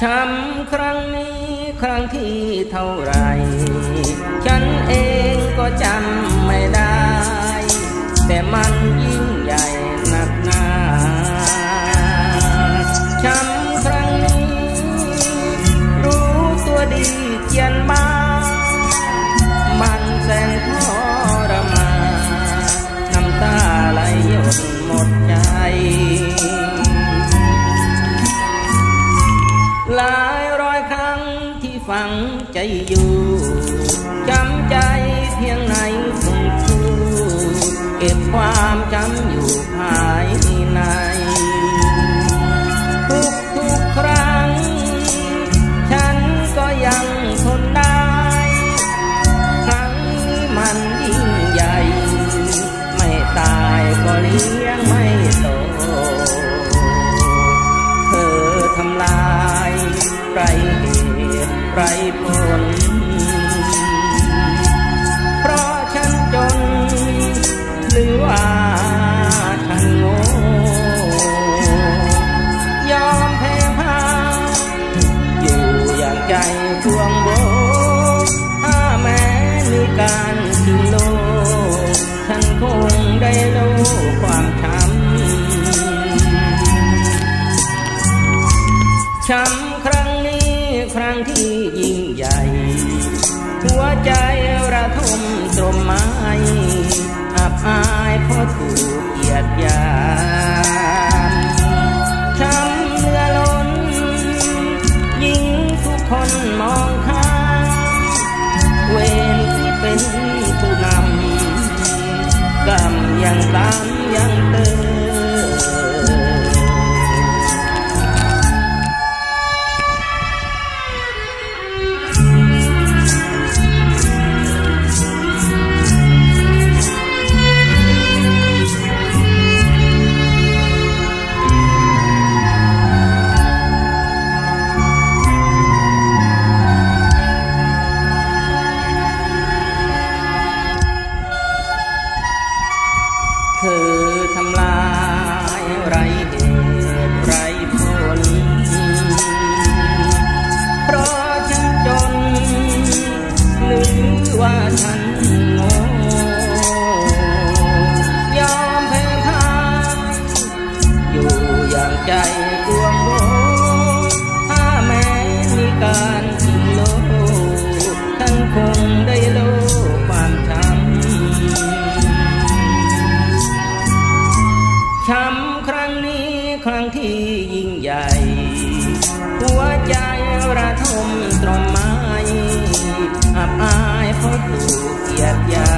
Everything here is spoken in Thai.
ช้ำครั้งนี้ครั้งที่เท่าไร ฉันเองก็จำไม่ได้ แต่มันย ฝังใจอยู่จำใจเพียงไหนคงชูเก็บความจำอยู่ภายในทุกทุกครั้ง ฉันก็ยังทนได้ ครั้งนี้มันยิ่งใหญ่ ไม่ตายก็เลี้ยงไม่โต เธอทำลายไร ไรผล เพราะฉันจน หรือว่าฉันโง่ ยอมแพ้พ่าอยู่อย่างใจทวงโบถ้าแม้มีการทิ้งโลกฉันคงได้รู้ความช้ำช้ำ ครั้งที่ยิ่งใหญ่ หัวใจระทมตรมไม้อับอายเพราะถูกเหยียดหยามช้ำเลือล้น ยิ่งทุกคนมองข้ามเวรที่เป็นผู้นำกรรมยังตามยังเติม ใจกวงโบถ้าแม้มีการทิ้งโลกฉันคงได้รู้ความช้ำช้ำครั้งนี้ครั้งที่ยิ่งใหญ่ หัวใจระทมตรมไม้อับอายเพราะถูกเกียดยา